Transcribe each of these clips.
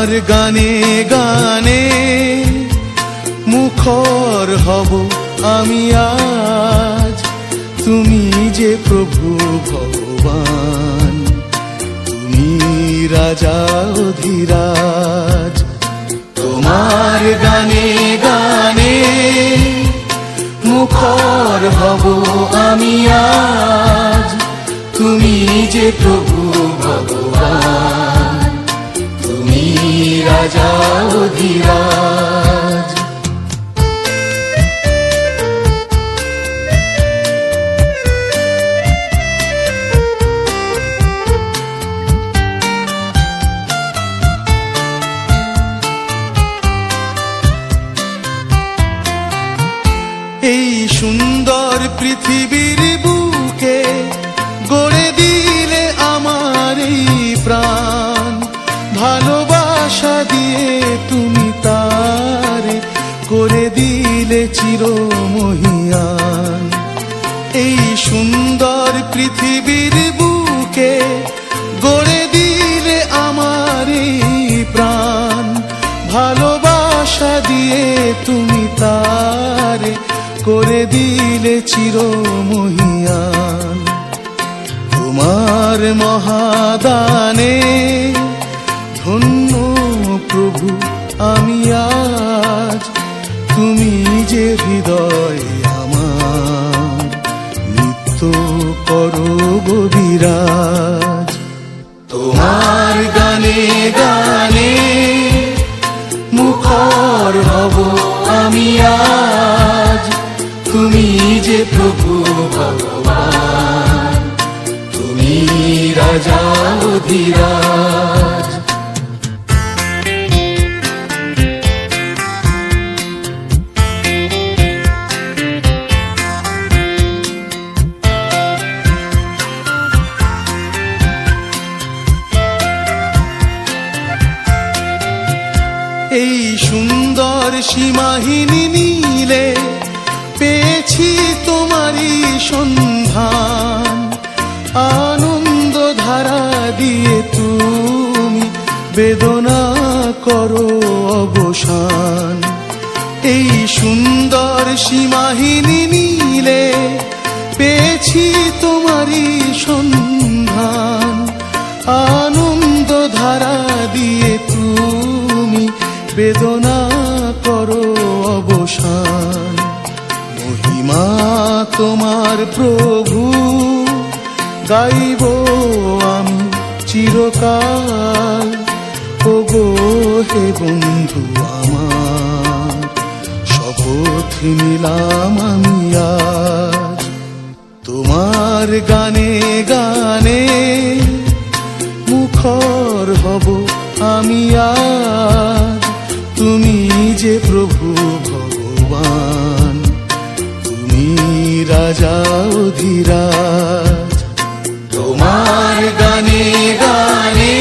তোমার গানে গানে মুখর হব আমি আজ। তুমি যে প্রভু ভগবান, তুমি রাজা অধীরাজ। তোমার গানে গানে মুখর হব আমি আজ। তুমি যে প্রভু ভগবান। অধীরাজ এই সুন্দর পৃথিবীর বুকে গড়ে দিলে আমার এই প্রাণ ভালোবাসা দিয়ে দিলে চিরমহিয়ান এই সুন্দর পৃথিবীর বুকে গড়ে দিলে আমার প্রাণ। ভালোবাসা দিয়ে তুমি তার করে দিলে চিরমহিয়ান তোমার মহাদানে ধন্য নিত্য করো গভীরাজ। তোমার গানে গানে মুখর হব আমি আজ। তুমি যে প্রভু ভগবান, তুমি রাজা অধীরাজ। সুন্দর সীমাহীন নীলে পেয়েছি তোমারই সন্ধান। আনন্দ ধারা দিয়ে তুমি বেদনা করো অবসান। এই সুন্দর সীমাহীন নীলে পেয়েছি তোমারই সন্ধান। আনন্দ ধারা দিয়ে তুমি বেদনা অবসান মহিমা তোমার প্রভু, গাইব আমি চিরকাল। ও গো হে বন্ধু আমার, শপথ নিলাম আমি আজ। তোমার গানে অধীরাজ তোমার গানে গানে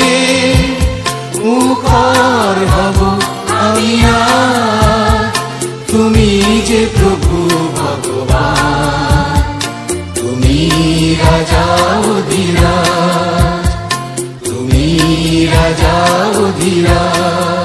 মুখর হব আমি তুমি যে প্রভু ভগবান, তুমি রাজা অধীরাজ তুমি রাজা অধীরাজ